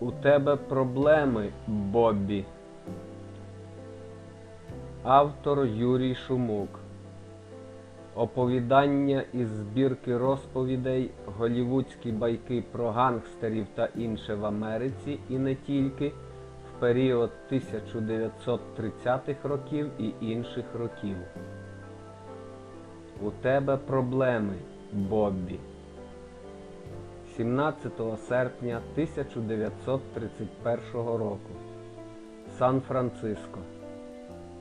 У тебе проблеми, Боббі. Автор Юрій Шумук. Оповідання із збірки розповідей Голівудські байки про гангстерів та інше в Америці і не тільки в період 1930-х років і інших років. У тебе проблеми, Боббі. 17 серпня 1931 року. Сан-Франциско.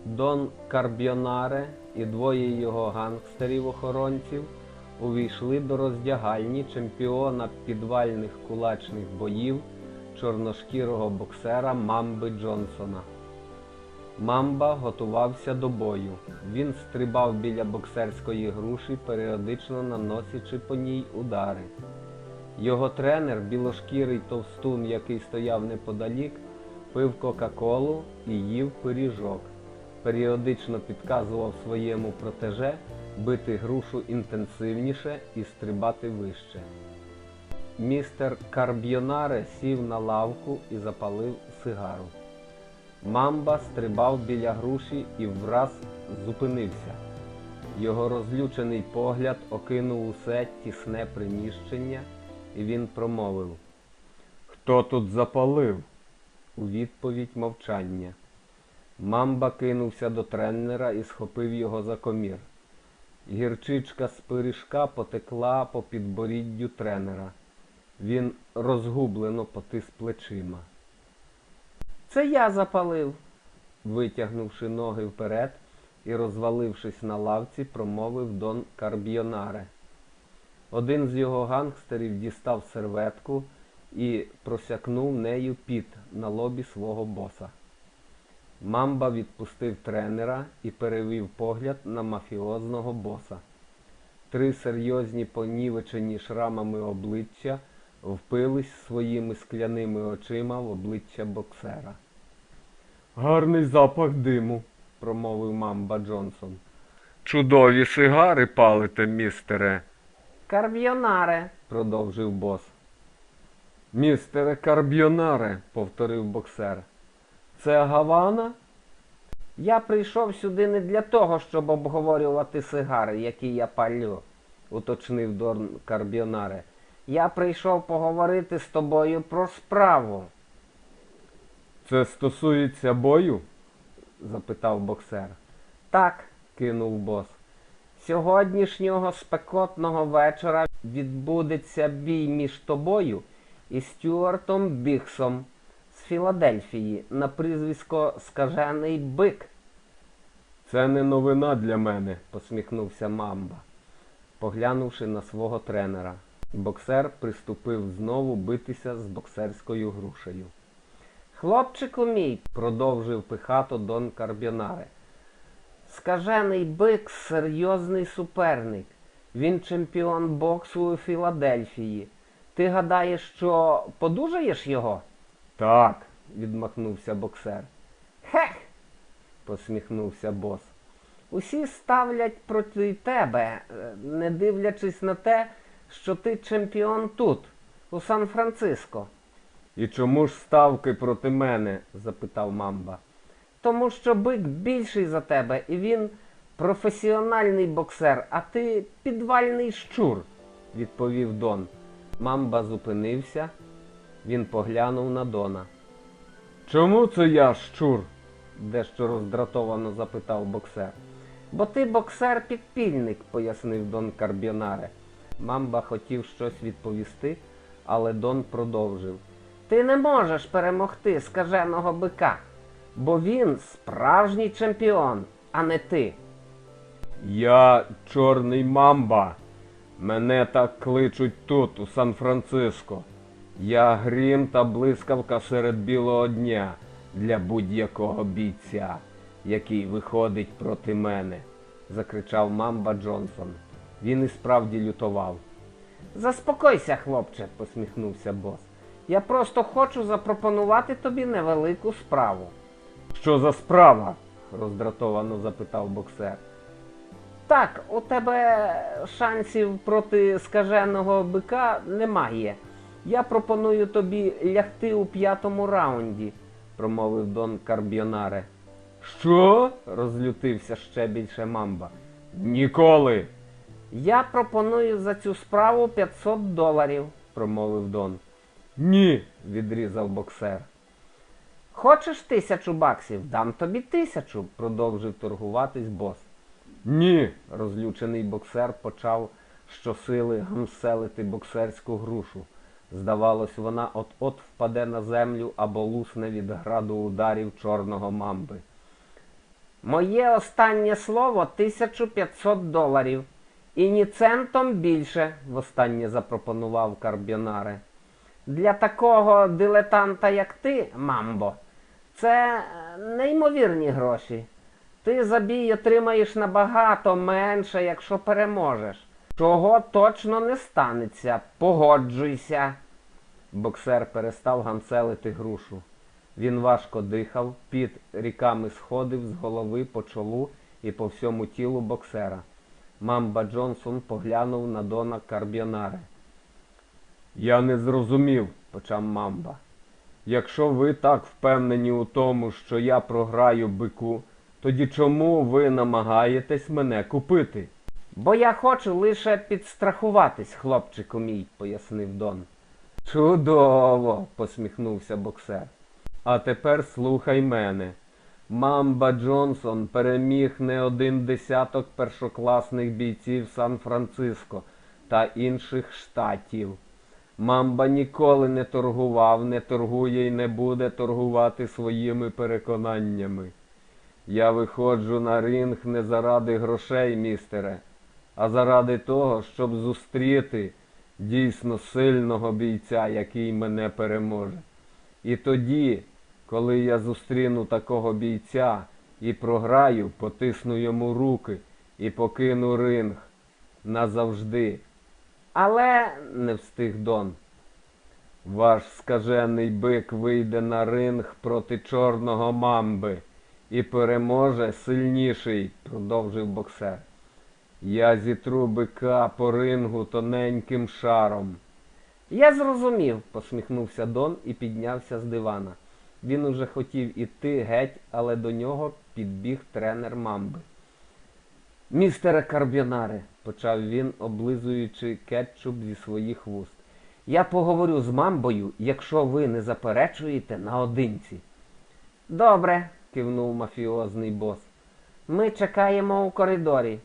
Дон Карбіонаре і двоє його гангстерів-охоронців увійшли до роздягальні чемпіона підвальних кулачних боїв чорношкірого боксера Мамби Джонсона. Мамба готувався до бою. Він стрибав біля боксерської груші, періодично наносячи по ній удари. Його тренер, білошкірий товстун, який стояв неподалік, пив Кока-Колу і їв пиріжок. Періодично підказував своєму протеже бити грушу інтенсивніше і стрибати вище. Містер Карбіонаре сів на лавку і запалив сигару. Мамба стрибав біля груші і враз зупинився. Його розлючений погляд окинув усе тісне приміщення, і він промовив Хто тут запалив? У відповідь мовчання. Мамба кинувся до тренера і схопив його за комір. Гірчичка з пиріжка потекла по підборіддю тренера. Він розгублено потис плечима. Це я запалив, витягнувши ноги вперед і розвалившись на лавці, промовив Дон Карбіонаре. Один з його гангстерів дістав серветку і просякнув нею піт на лобі свого боса. Мамба відпустив тренера і перевів погляд на мафіозного боса. Три серйозні понівечені шрамами обличчя впились своїми скляними очима в обличчя боксера. Гарний запах диму, промовив мамба Джонсон. Чудові сигари палите, містере. Карбіонаре, продовжив бос. Містере Карбіонаре, повторив боксер. Це Гавана? Я прийшов сюди не для того, щоб обговорювати сигари, які я палю, уточнив Дон Карбіонаре. Я прийшов поговорити з тобою про справу. Це стосується бою? запитав боксер. Так, кинув бос. Сьогоднішнього спекотного вечора відбудеться бій між тобою і Стюартом Біксом з Філадельфії на прізвисько Скажений бик. Це не новина для мене, посміхнувся мамба, поглянувши на свого тренера. Боксер приступив знову битися з боксерською грушею. Хлопчику мій, продовжив пихато Дон Карбіонаре. Скажений бик серйозний суперник. Він чемпіон боксу у Філадельфії. Ти гадаєш, що подужаєш його? Так, відмахнувся боксер. Хех. посміхнувся бос. Усі ставлять проти тебе, е, не дивлячись на те, що ти чемпіон тут, у Сан-Франциско. І чому ж ставки проти мене? запитав мамба. Тому що бик більший за тебе, і він професіональний боксер, а ти підвальний щур, відповів Дон. Мамба зупинився, він поглянув на Дона. Чому це я щур? дещо роздратовано запитав боксер. Бо ти боксер-підпільник, пояснив Дон Карбіонаре. Мамба хотів щось відповісти, але Дон продовжив. Ти не можеш перемогти скаженого бика, бо він справжній чемпіон, а не ти. Я чорний мамба. Мене так кличуть тут, у Сан-Франциско. Я грім та блискавка серед білого дня для будь-якого бійця, який виходить проти мене, закричав мамба Джонсон. Він і справді лютував. Заспокойся, хлопче, посміхнувся бос. Я просто хочу запропонувати тобі невелику справу. Що за справа? роздратовано запитав боксер. Так, у тебе шансів проти скаженого бика немає. Я пропоную тобі лягти у п'ятому раунді, промовив Дон Карбіонаре. Що? розлютився ще більше мамба. Ніколи. Я пропоную за цю справу 500 доларів, промовив Дон. Ні, відрізав боксер. Хочеш тисячу баксів? Дам тобі тисячу, продовжив торгуватись бос. Ні, розлючений боксер почав щосили гамселити боксерську грушу. Здавалось, вона от-от впаде на землю або лусне від граду ударів чорного мамби. Моє останнє слово 1500 доларів. І ні центом більше, востаннє запропонував Карбіонаре. Для такого дилетанта, як ти, мамбо, це е, неймовірні гроші. Ти за бій отримаєш набагато менше, якщо переможеш. Чого точно не станеться. Погоджуйся. Боксер перестав гамселити грушу. Він важко дихав, під ріками сходив з голови по чолу і по всьому тілу боксера. Мамба Джонсон поглянув на Дона Карбіонаре. Я не зрозумів, почав мамба. Якщо ви так впевнені у тому, що я програю бику, тоді чому ви намагаєтесь мене купити? Бо я хочу лише підстрахуватись, хлопчику мій, пояснив Дон. Чудово, посміхнувся боксер. А тепер слухай мене. Мамба Джонсон переміг не один десяток першокласних бійців Сан-Франциско та інших штатів. Мамба ніколи не торгував, не торгує і не буде торгувати своїми переконаннями. Я виходжу на ринг не заради грошей, містере, а заради того, щоб зустріти дійсно сильного бійця, який мене переможе. І тоді, коли я зустріну такого бійця і програю, потисну йому руки і покину ринг назавжди. Але не встиг Дон. Ваш скажений бик вийде на ринг проти чорного мамби і переможе сильніший, продовжив боксер. Я зітру бика по рингу тоненьким шаром. Я зрозумів, посміхнувся Дон і піднявся з дивана. Він уже хотів іти геть, але до нього підбіг тренер мамби. Містере Карбіонаре, почав він, облизуючи кетчуп зі своїх вуст. Я поговорю з мамбою, якщо ви не заперечуєте наодинці. Добре, кивнув мафіозний бос. Ми чекаємо у коридорі.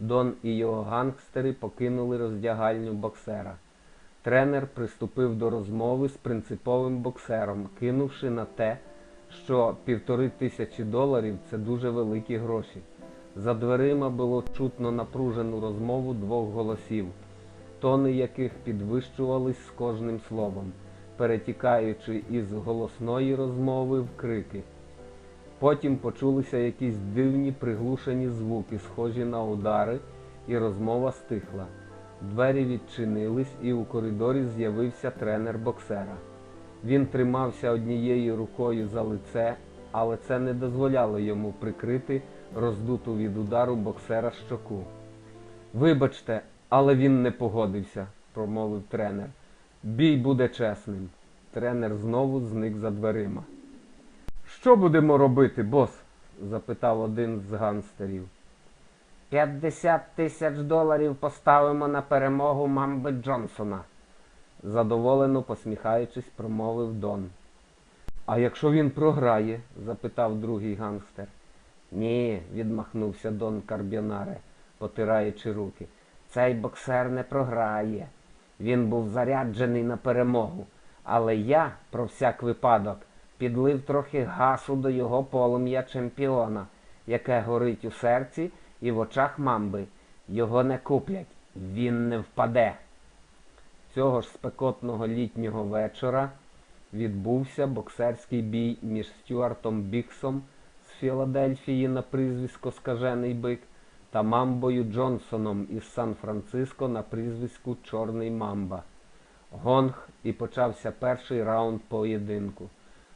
Дон і його гангстери покинули роздягальню боксера. Тренер приступив до розмови з принциповим боксером, кинувши на те, що півтори тисячі доларів це дуже великі гроші. За дверима було чутно напружену розмову двох голосів, тони яких підвищувались з кожним словом, перетікаючи із голосної розмови в крики. Потім почулися якісь дивні приглушені звуки, схожі на удари, і розмова стихла. Двері відчинились, і у коридорі з'явився тренер боксера. Він тримався однією рукою за лице, але це не дозволяло йому прикрити роздуту від удару боксера щоку. Вибачте, але він не погодився, промовив тренер. Бій буде чесним. Тренер знову зник за дверима. Що будемо робити, бос? запитав один з ганстерів. 50 тисяч доларів поставимо на перемогу мамби Джонсона, задоволено посміхаючись, промовив Дон. А якщо він програє? запитав другий гангстер. Ні, відмахнувся Дон Карбіонаре, потираючи руки. Цей боксер не програє. Він був заряджений на перемогу. Але я, про всяк випадок, підлив трохи гасу до його полум'я чемпіона, яке горить у серці і в очах мамби. Його не куплять, він не впаде. Цього ж спекотного літнього вечора відбувся боксерський бій між Стюартом Біксом Філадельфії на прізвисько Скажений бик та Мамбою Джонсоном із Сан-Франциско на прізвиську Чорний Мамба. Гонг і почався перший раунд поєдинку.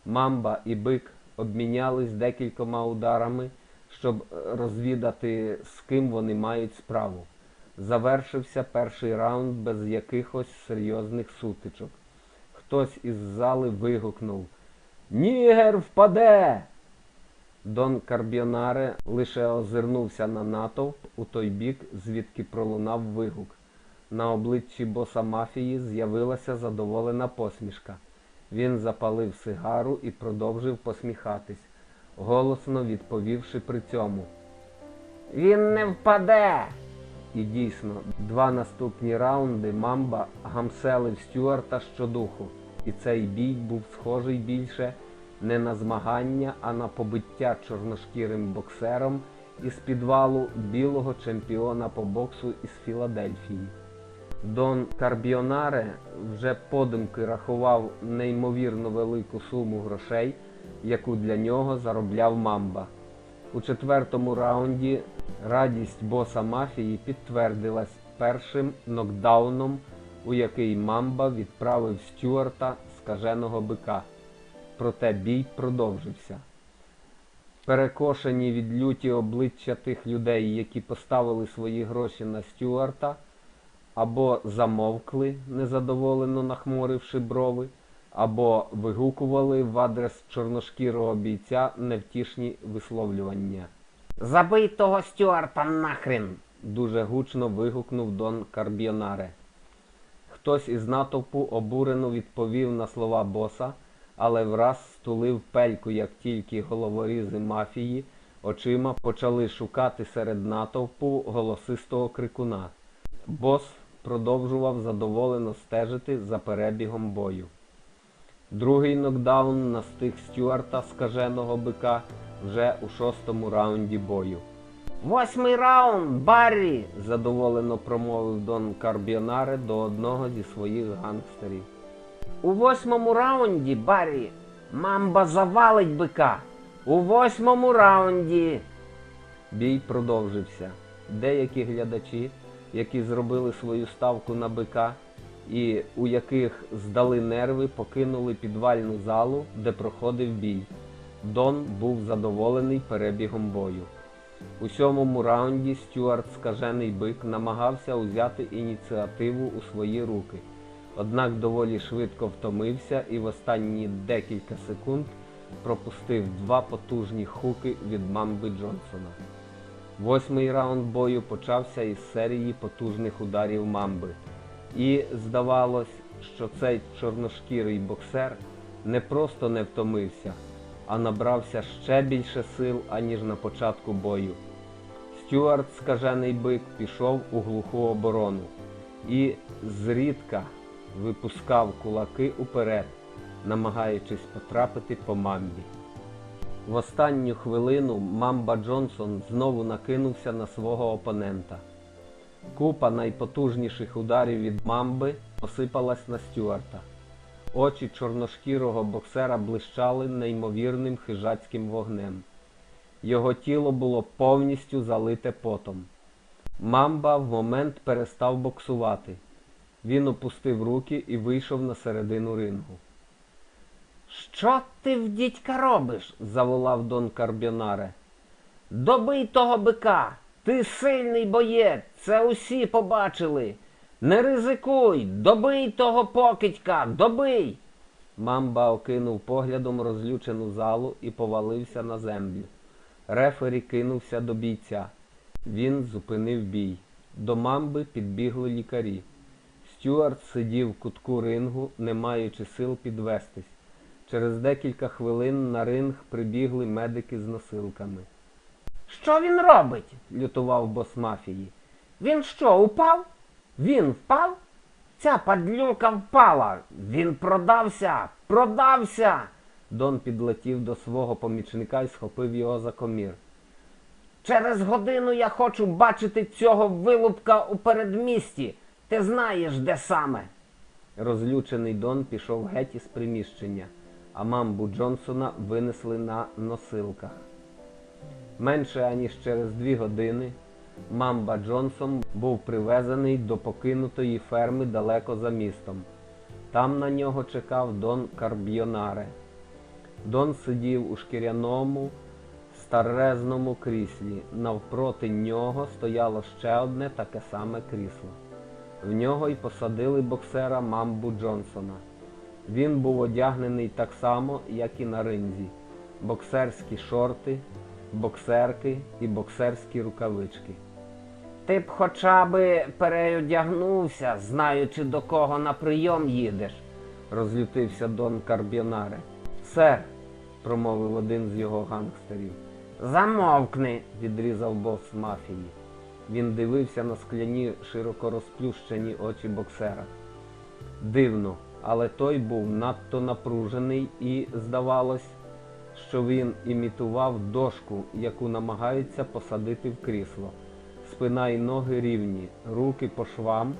Мамба і бик обмінялись декількома ударами, щоб е, розвідати, з ким вони мають справу. Завершився перший раунд без якихось серйозних сутичок. хтось із зали вигукнув Нігер впаде! Дон Карбіонаре лише озирнувся на натовп у той бік, звідки пролунав вигук. На обличчі боса мафії з'явилася задоволена посмішка. Він запалив сигару і продовжив посміхатись, голосно відповівши при цьому. Він не впаде. І дійсно, два наступні раунди Мамба гамселив Стюарта щодуху, і цей бій був схожий більше не на змагання, а на побиття чорношкірим боксером із підвалу білого чемпіона по боксу із Філадельфії. Дон Карбіонаре вже подумки рахував неймовірно велику суму грошей, яку для нього заробляв Мамба. У четвертому раунді радість боса мафії підтвердилась першим нокдауном, у який Мамба відправив Стюарта скаженого бика. Проте бій продовжився. Перекошені від люті обличчя тих людей, які поставили свої гроші на Стюарта, або замовкли, незадоволено нахмуривши брови, або вигукували в адрес чорношкірого бійця невтішні висловлювання. Забий того Стюарта нахрен! дуже гучно вигукнув Дон Карбіонаре. Хтось із натовпу обурено відповів на слова боса, але враз стулив пельку, як тільки головорізи мафії очима почали шукати серед натовпу голосистого крикуна. Бос продовжував задоволено стежити за перебігом бою. Другий нокдаун настиг Стюарта скаженого бика вже у шостому раунді бою. Восьмий раунд, Баррі! задоволено промовив Дон Карбіонаре до одного зі своїх гангстерів. У восьмому раунді, Баррі, мамба завалить бика. У восьмому раунді. Бій продовжився. Деякі глядачі, які зробили свою ставку на бика і у яких здали нерви, покинули підвальну залу, де проходив бій. Дон був задоволений перебігом бою. У сьомому раунді Стюарт Скажений бик намагався узяти ініціативу у свої руки, однак доволі швидко втомився і в останні декілька секунд пропустив два потужні хуки від Мамби Джонсона. Восьмий раунд бою почався із серії потужних ударів Мамби. І здавалось, що цей чорношкірий боксер не просто не втомився, а набрався ще більше сил, аніж на початку бою. Стюарт, скажений бик, пішов у глуху оборону і зрідка випускав кулаки уперед, намагаючись потрапити по мамбі. В останню хвилину Мамба Джонсон знову накинувся на свого опонента. Купа найпотужніших ударів від мамби осипалась на Стюарта. Очі чорношкірого боксера блищали неймовірним хижацьким вогнем. Його тіло було повністю залите потом. Мамба в момент перестав боксувати. Він опустив руки і вийшов на середину рингу. Що ти в дідька робиш? заволав Дон Карбіонаре. Добий того бика! Ти сильний боєць, це усі побачили. Не ризикуй, добий того покидька, добий. Мамба окинув поглядом розлючену залу і повалився на землю. Рефері кинувся до бійця. Він зупинив бій. До мамби підбігли лікарі. Стюарт сидів в кутку рингу, не маючи сил підвестись. Через декілька хвилин на ринг прибігли медики з носилками. Що він робить? лютував бос мафії. Він що, упав? Він впав? Ця падлюка впала. Він продався, продався. Дон підлетів до свого помічника і схопив його за комір. Через годину я хочу бачити цього вилупка у передмісті. Ти знаєш, де саме. Розлючений Дон пішов геть із приміщення, а мамбу Джонсона винесли на носилках. Менше аніж через дві години Мамба Джонсон був привезений до покинутої ферми далеко за містом. Там на нього чекав Дон Карбіонаре. Дон сидів у шкіряному старезному кріслі. Навпроти нього стояло ще одне таке саме крісло. В нього й посадили боксера Мамбу Джонсона. Він був одягнений так само, як і на ринзі. Боксерські шорти, боксерки і боксерські рукавички. Ти б хоча би переодягнувся, знаючи до кого на прийом їдеш, розлютився Дон Карбіонаре. Сер, промовив один з його гангстерів. Замовкни, відрізав бос мафії. Він дивився на скляні широко розплющені очі боксера. Дивно, але той був надто напружений і, здавалось, що він імітував дошку, яку намагаються посадити в крісло. Спина і ноги рівні, руки по швам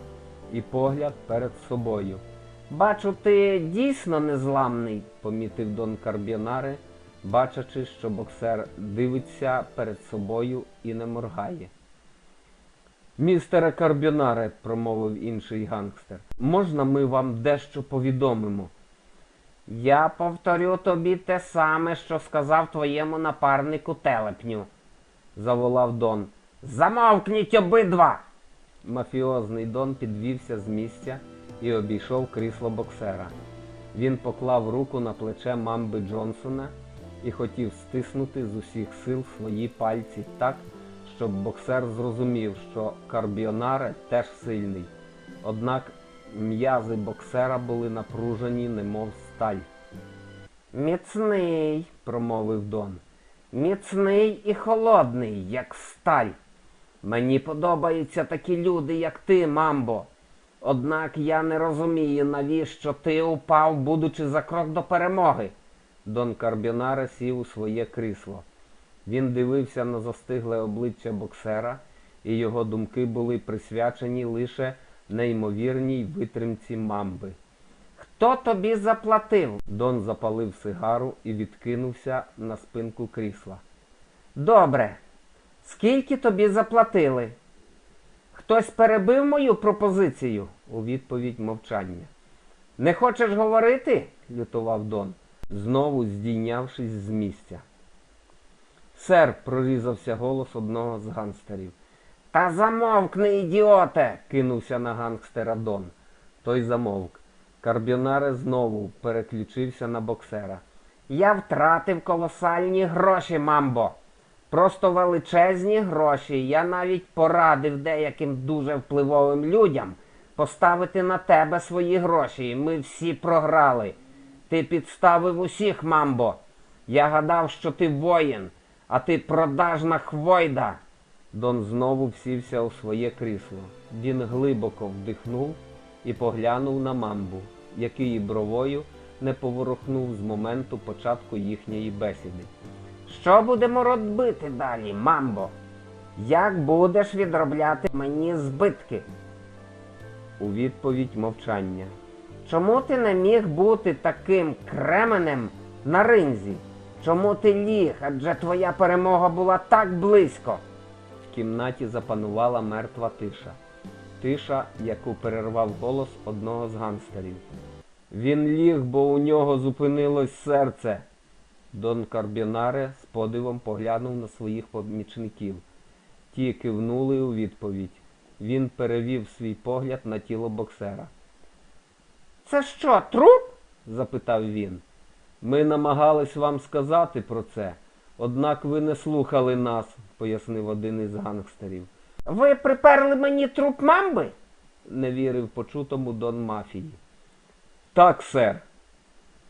і погляд перед собою. Бачу, ти дійсно незламний, помітив Дон Карбіонаре, бачачи, що боксер дивиться перед собою і не моргає. Містере Карбіонаре, промовив інший гангстер, можна ми вам дещо повідомимо? Я повторю тобі те саме, що сказав твоєму напарнику телепню, заволав Дон. Замовкніть обидва. Мафіозний Дон підвівся з місця і обійшов крісло боксера. Він поклав руку на плече мамби Джонсона і хотів стиснути з усіх сил свої пальці так, щоб боксер зрозумів, що Карбіонаре теж сильний. Однак м'язи боксера були напружені, немов сталь. Міцний, промовив Дон. Міцний і холодний, як сталь. Мені подобаються такі люди, як ти, мамбо. Однак я не розумію, навіщо ти упав, будучи за крок до перемоги. Дон Карбіонаре сів у своє крісло. Він дивився на застигле обличчя боксера, і його думки були присвячені лише неймовірній витримці мамби. Хто тобі заплатив? Дон запалив сигару і відкинувся на спинку крісла. Добре. Скільки тобі заплатили? Хтось перебив мою пропозицію? У відповідь мовчання. Не хочеш говорити? лютував Дон, знову здійнявшись з місця. Сер, прорізався голос одного з гангстерів. Та замовкни, ідіоте. кинувся на гангстера Дон. Той замовк. Карбіонаре знову переключився на боксера. Я втратив колосальні гроші, мамбо. Просто величезні гроші. Я навіть порадив деяким дуже впливовим людям поставити на тебе свої гроші. І ми всі програли. Ти підставив усіх, мамбо. Я гадав, що ти воїн, а ти продажна хвойда. Дон знову всівся у своє крісло. Він глибоко вдихнув і поглянув на мамбу, який бровою не поворухнув з моменту початку їхньої бесіди. Що будемо робити далі, мамбо? Як будеш відробляти мені збитки? У відповідь мовчання. Чому ти не міг бути таким кременем на ринзі? Чому ти ліг? Адже твоя перемога була так близько. В кімнаті запанувала мертва тиша. Тиша, яку перервав голос одного з гангстерів. Він ліг, бо у нього зупинилось серце. Дон Карбінаре з подивом поглянув на своїх помічників. Ті кивнули у відповідь. Він перевів свій погляд на тіло боксера. Це що, труп? запитав він. Ми намагались вам сказати про це, однак ви не слухали нас, пояснив один із гангстерів. Ви приперли мені труп мамби? не вірив почутому Дон Мафії. Так, сер,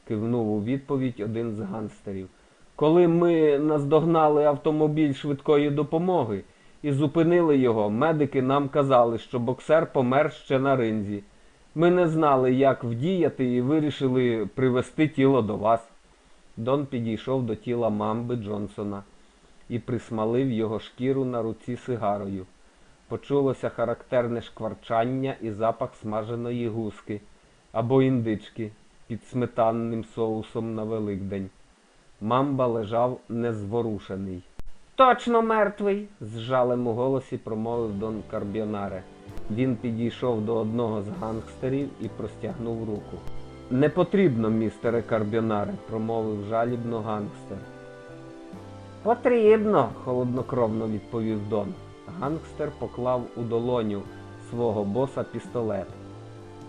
кивнув у відповідь один з гангстерів. Коли ми наздогнали автомобіль швидкої допомоги і зупинили його, медики нам казали, що боксер помер ще на ринзі. Ми не знали, як вдіяти, і вирішили привезти тіло до вас. Дон підійшов до тіла мамби Джонсона і присмалив його шкіру на руці сигарою. Почулося характерне шкварчання і запах смаженої гуски або індички під сметанним соусом на Великдень. Мамба лежав незворушений. Точно мертвий, з жалем у голосі промовив Дон Карбіонаре. Він підійшов до одного з гангстерів і простягнув руку. Не потрібно, містере Карбіонаре, промовив жалібно гангстер. Потрібно, холоднокровно відповів Дон. Гангстер поклав у долоню свого боса пістолет.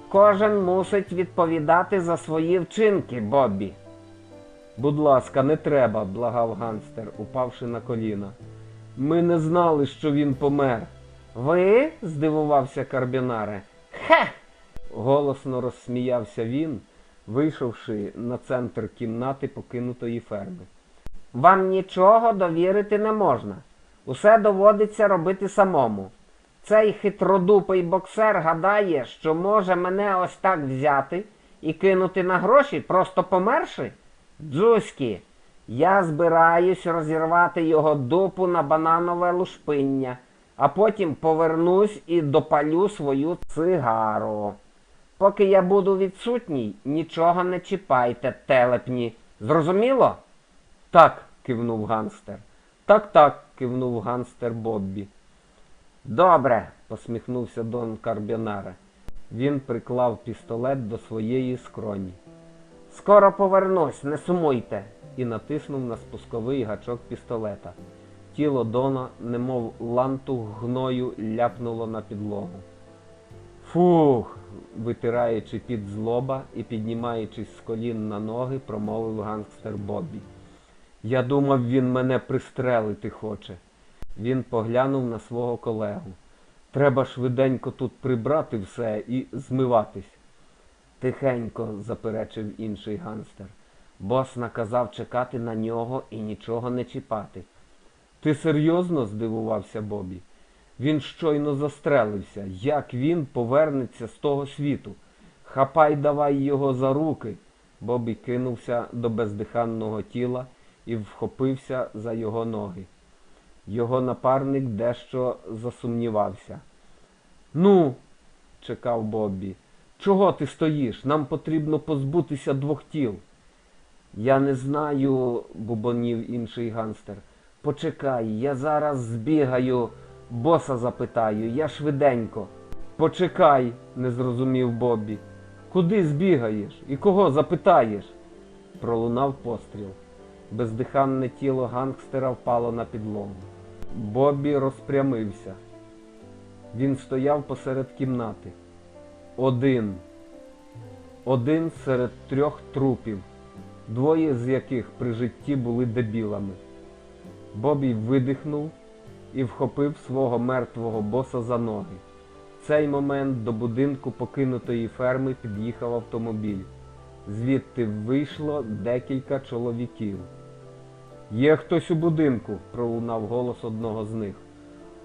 Кожен мусить відповідати за свої вчинки, Боббі. Будь ласка, не треба, благав ганстер, упавши на коліна. Ми не знали, що він помер. Ви? здивувався Карбінаре. Хе. голосно розсміявся він, вийшовши на центр кімнати покинутої ферми. Вам нічого довірити не можна. Усе доводиться робити самому. Цей хитродупий боксер гадає, що може мене ось так взяти і кинути на гроші, просто померши? Дзузькі, я збираюсь розірвати його дупу на бананове лушпиння, а потім повернусь і допалю свою цигару. Поки я буду відсутній, нічого не чіпайте, телепні. Зрозуміло? Так, кивнув ганстер. Так, так, кивнув ганстер Боббі. Добре, посміхнувся Дон Карбінаре. Він приклав пістолет до своєї скроні. Скоро повернусь, не сумуйте, і натиснув на спусковий гачок пістолета. Тіло Дона, немов лантух гною, ляпнуло на підлогу. Фух, витираючи під злоба і піднімаючись з колін на ноги, промовив гангстер Боббі. Я думав, він мене пристрелити хоче. Він поглянув на свого колегу. Треба швиденько тут прибрати все і змиватись. Тихенько, заперечив інший ганстер. Бос наказав чекати на нього і нічого не чіпати. Ти серйозно? здивувався Бобі. Він щойно застрелився. Як він повернеться з того світу? Хапай давай його за руки. Бобі кинувся до бездиханного тіла і вхопився за його ноги. Його напарник дещо засумнівався. Ну, чекав Боббі, чого ти стоїш? Нам потрібно позбутися двох тіл. Я не знаю, бубонів інший ганстер. Почекай, я зараз збігаю, боса запитаю, я швиденько. Почекай, не зрозумів Боббі. Куди збігаєш і кого запитаєш? Пролунав постріл. Бездиханне тіло гангстера впало на підлогу. Боббі розпрямився. Він стояв посеред кімнати. Один. Один серед трьох трупів, двоє з яких при житті були дебілами. Бобі видихнув і вхопив свого мертвого боса за ноги. В цей момент до будинку покинутої ферми під'їхав автомобіль. Звідти вийшло декілька чоловіків. Є хтось у будинку, пролунав голос одного з них.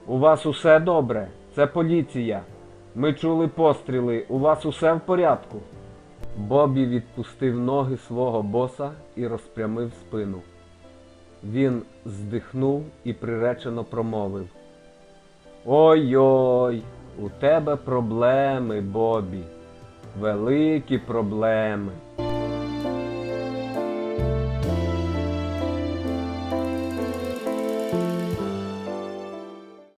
У вас усе добре, це поліція. Ми чули постріли, у вас усе в порядку. Бобі відпустив ноги свого боса і розпрямив спину. Він здихнув і приречено промовив. Ой-ой, у тебе проблеми, Бобі. Великі проблеми.